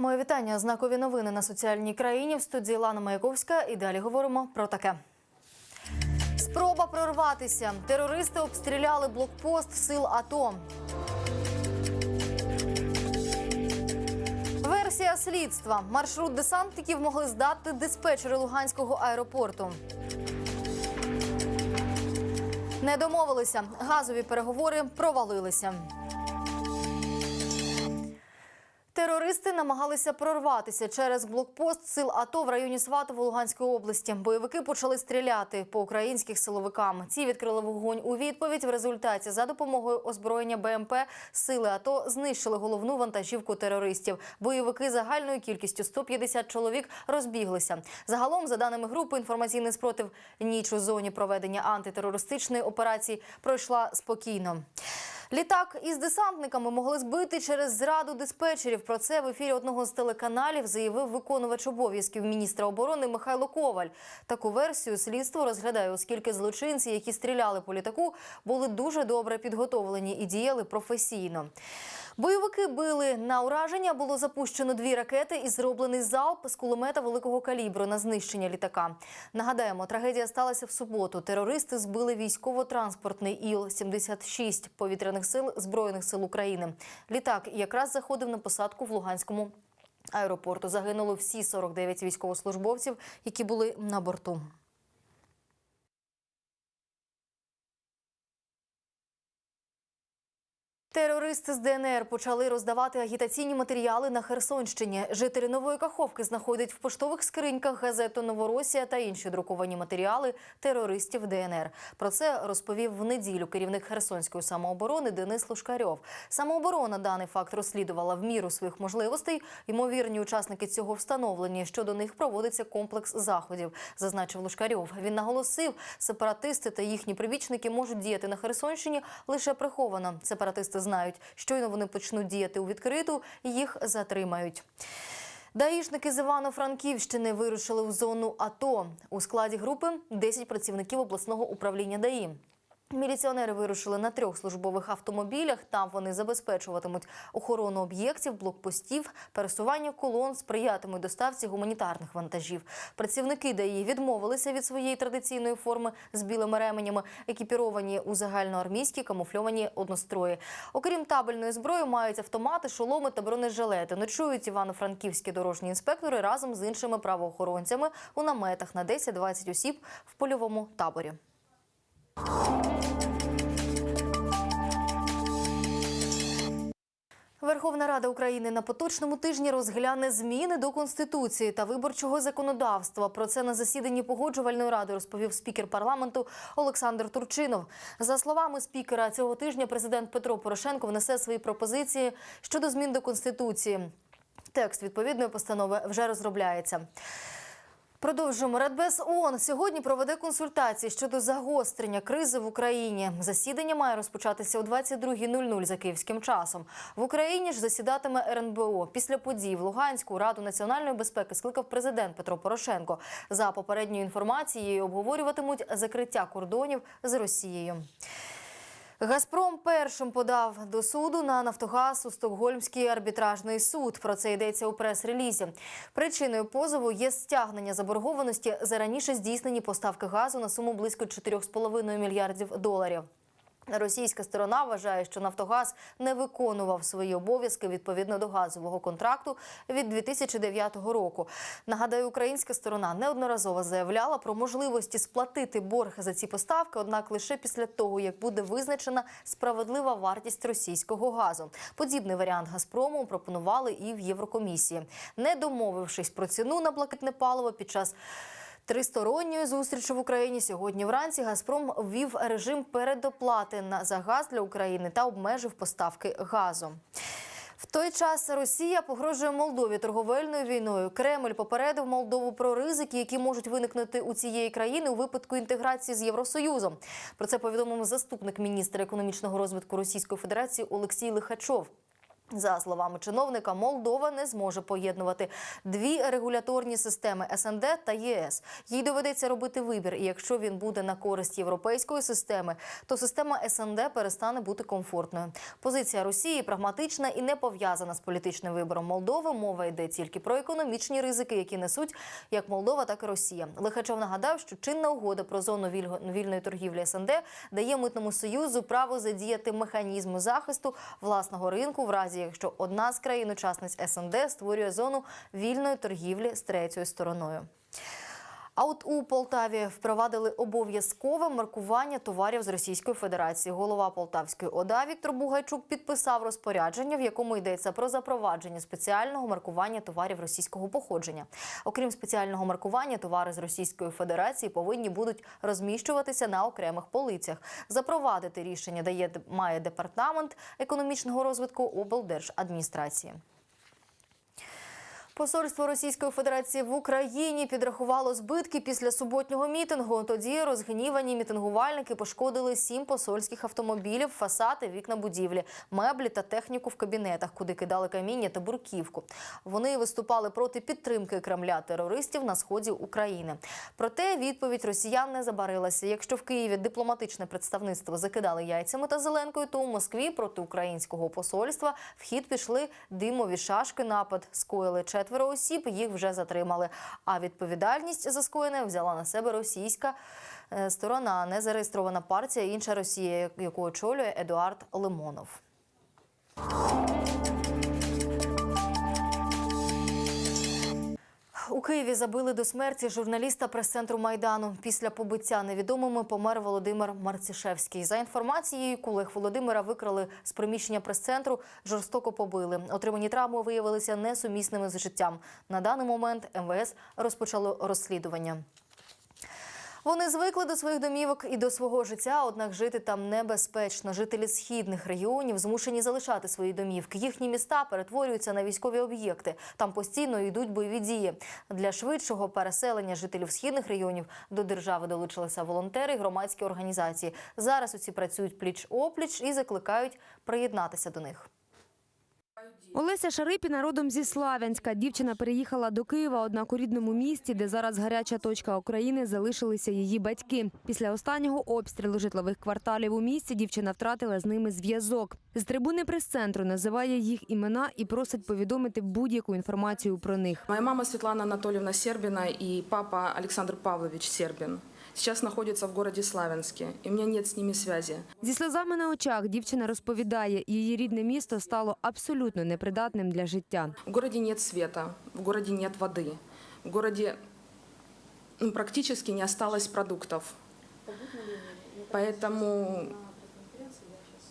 Моє вітання. Знакові новини на соціальній країні в студії Лана Маяковська. І далі говоримо про таке. Спроба прорватися. Терористи обстріляли блокпост сил АТО. Версія слідства. Маршрут десантників могли здати диспетчери Луганського аеропорту. Не домовилися. Газові переговори провалилися. Терористи намагалися прорватися через блокпост сил АТО в районі Сватово Луганської області. Бойовики почали стріляти по українських силовикам. Ці відкрили вогонь у відповідь. В результаті за допомогою озброєння БМП сили АТО знищили головну вантажівку терористів. Бойовики загальною кількістю 150 чоловік розбіглися. Загалом, за даними групи, інформаційний спротив ніч у зоні проведення антитерористичної операції пройшла спокійно. Літак із десантниками могли збити через зраду диспетчерів. Про це в ефірі одного з телеканалів заявив виконувач обов'язків міністра оборони Михайло Коваль. Таку версію слідство розглядає, оскільки злочинці, які стріляли по літаку, були дуже добре підготовлені і діяли професійно. Бойовики били на ураження. Було запущено дві ракети і зроблений залп з кулемета великого калібру на знищення літака. Нагадаємо, трагедія сталася в суботу. Терористи збили військово-транспортний Іл-76 повітряних сил збройних сил України. Літак якраз заходив на посадку в Луганському аеропорту. Загинули всі 49 військовослужбовців, які були на борту. Терористи з ДНР почали роздавати агітаційні матеріали на Херсонщині. Жителі нової Каховки знаходять в поштових скриньках газету Новоросія та інші друковані матеріали терористів ДНР. Про це розповів в неділю керівник Херсонської самооборони Денис Лушкарьов. Самооборона даний факт розслідувала в міру своїх можливостей. Ймовірні учасники цього встановлені. Щодо них проводиться комплекс заходів, зазначив Лушкарьов. Він наголосив, сепаратисти та їхні прибічники можуть діяти на Херсонщині лише приховано. Сепаратисти знають, щойно вони почнуть діяти у відкриту, їх затримають. Даїшники з Івано-Франківщини вирушили в зону АТО. У складі групи 10 працівників обласного управління ДАІ. Міліціонери вирушили на трьох службових автомобілях. Там вони забезпечуватимуть охорону об'єктів, блокпостів, пересування колон, сприятимуть доставці гуманітарних вантажів. Працівники ДАІ відмовилися від своєї традиційної форми з білими ременями, екіпіровані у загальноармійські камуфльовані однострої. Окрім табельної зброї, мають автомати, шоломи та бронежилети. Ночують івано-франківські дорожні інспектори разом з іншими правоохоронцями у наметах на 10-20 осіб в польовому таборі. Верховна Рада України на поточному тижні розгляне зміни до конституції та виборчого законодавства. Про це на засіданні погоджувальної ради розповів спікер парламенту Олександр Турчинов. За словами спікера, цього тижня президент Петро Порошенко внесе свої пропозиції щодо змін до конституції. Текст відповідної постанови вже розробляється. Продовжуємо. Радбез ООН сьогодні проведе консультації щодо загострення кризи в Україні. Засідання має розпочатися о 22.00 за київським часом. В Україні ж засідатиме РНБО. Після подій в Луганську Раду національної безпеки скликав президент Петро Порошенко. За попередньою інформацією обговорюватимуть закриття кордонів з Росією. Газпром першим подав до суду на Нафтогаз у Стокгольмський арбітражний суд. Про це йдеться у прес-релізі. Причиною позову є стягнення заборгованості за раніше здійснені поставки газу на суму близько 4,5 мільярдів доларів. Російська сторона вважає, що Нафтогаз не виконував свої обов'язки відповідно до газового контракту від 2009 року. Нагадаю, українська сторона неодноразово заявляла про можливості сплатити борг за ці поставки, однак лише після того, як буде визначена справедлива вартість російського газу. Подібний варіант Газпрому пропонували і в Єврокомісії, не домовившись про ціну на блакитне паливо під час. Тристоронньої зустрічі в Україні сьогодні вранці Газпром ввів режим передоплати на за газ для України та обмежив поставки газу. В той час Росія погрожує Молдові торговельною війною. Кремль попередив Молдову про ризики, які можуть виникнути у цієї країни у випадку інтеграції з Євросоюзом. Про це повідомив заступник міністра економічного розвитку Російської Федерації Олексій Лихачов. За словами чиновника, Молдова не зможе поєднувати дві регуляторні системи СНД та ЄС. Їй доведеться робити вибір. І якщо він буде на користь європейської системи, то система СНД перестане бути комфортною. Позиція Росії прагматична і не пов'язана з політичним вибором Молдови. Мова йде тільки про економічні ризики, які несуть як Молдова, так і Росія. Лихачов нагадав, що чинна угода про зону вільної торгівлі СНД дає митному союзу право задіяти механізми захисту власного ринку в разі, якщо одна з країн-учасниць СНД створює зону вільної торгівлі з третьою стороною. А от у Полтаві впровадили обов'язкове маркування товарів з Російської Федерації. Голова Полтавської ОДА Віктор Бугайчук підписав розпорядження, в якому йдеться про запровадження спеціального маркування товарів російського походження. Окрім спеціального маркування, товари з Російської Федерації повинні будуть розміщуватися на окремих полицях. Запровадити рішення дає має департамент економічного розвитку облдержадміністрації. Посольство Російської Федерації в Україні підрахувало збитки після суботнього мітингу. Тоді розгнівані мітингувальники пошкодили сім посольських автомобілів, фасади, вікна будівлі, меблі та техніку в кабінетах, куди кидали каміння та бурківку. Вони виступали проти підтримки Кремля терористів на сході України. Проте відповідь росіян не забарилася. Якщо в Києві дипломатичне представництво закидали яйцями та зеленкою, то у Москві проти українського посольства в хід пішли димові шашки. Напад скоїли четверо осіб. Їх вже затримали. А відповідальність за скоєне взяла на себе російська сторона, сторона, незареєстрована партія, інша Росія, яку очолює Едуард Лимонов. У Києві забили до смерті журналіста прес-центру Майдану. Після побиття невідомими помер Володимир Марцішевський. За інформацією, колег Володимира викрали з приміщення прес-центру, жорстоко побили. Отримані травми виявилися несумісними з життям. На даний момент МВС розпочало розслідування. Вони звикли до своїх домівок і до свого життя, однак жити там небезпечно. Жителі східних регіонів змушені залишати свої домівки. Їхні міста перетворюються на військові об'єкти. Там постійно йдуть бойові дії. Для швидшого переселення жителів східних регіонів до держави долучилися волонтери і громадські організації. Зараз усі працюють пліч опліч і закликають приєднатися до них. Олеся Шарипіна родом зі Славянська. Дівчина переїхала до Києва, однак у рідному місті, де зараз гаряча точка України, залишилися її батьки. Після останнього обстрілу житлових кварталів у місті дівчина втратила з ними зв'язок. З трибуни прес-центру називає їх імена і просить повідомити будь-яку інформацію про них. Моя мама Светлана Анатольевна Сербина и папа Александр Павлович Сербин сейчас находятся в городе Славянске, и у меня нет с ними связи. Зі сльозами на очах дівчина розповідає, її рідне місто стало абсолютно непридатним для життя. В городе нет света, в городе нет воды, в городе ну, практически не осталось продуктов. Поэтому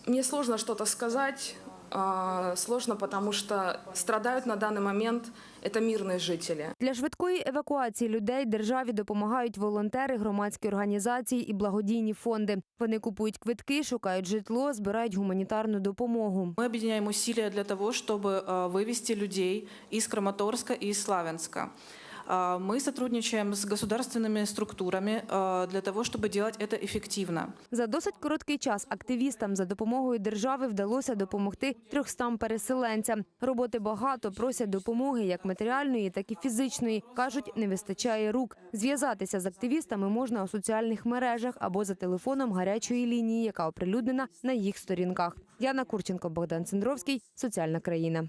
мне сложно что-то сказать, сложно, потому что страдают на данный момент это мирные жители. Для швидкої евакуації людей державі допомагають волонтери, громадські організації і благодійні фонди. Вони купують квитки, шукають житло, збирають гуманітарну допомогу. Мы объединяем усилия для того, чтобы э, вывести людей из Краматорска и из Славянска. А, Мы сотрудничаем с государственными структурами э, для того, чтобы делать это эффективно. За досить короткий час активістам за допомогою держави вдалося допомогти 300 переселенцям. Роботи багато, просять допомоги як матеріальної, так і фізичної. Кажуть, не вистачає рук. Зв'язатися з активістами можна у соціальних мережах або за телефоном гарячої лінії, яка оприлюднена на їх сторінках. Яна Курченко, Богдан Цендровський, Соціальна країна.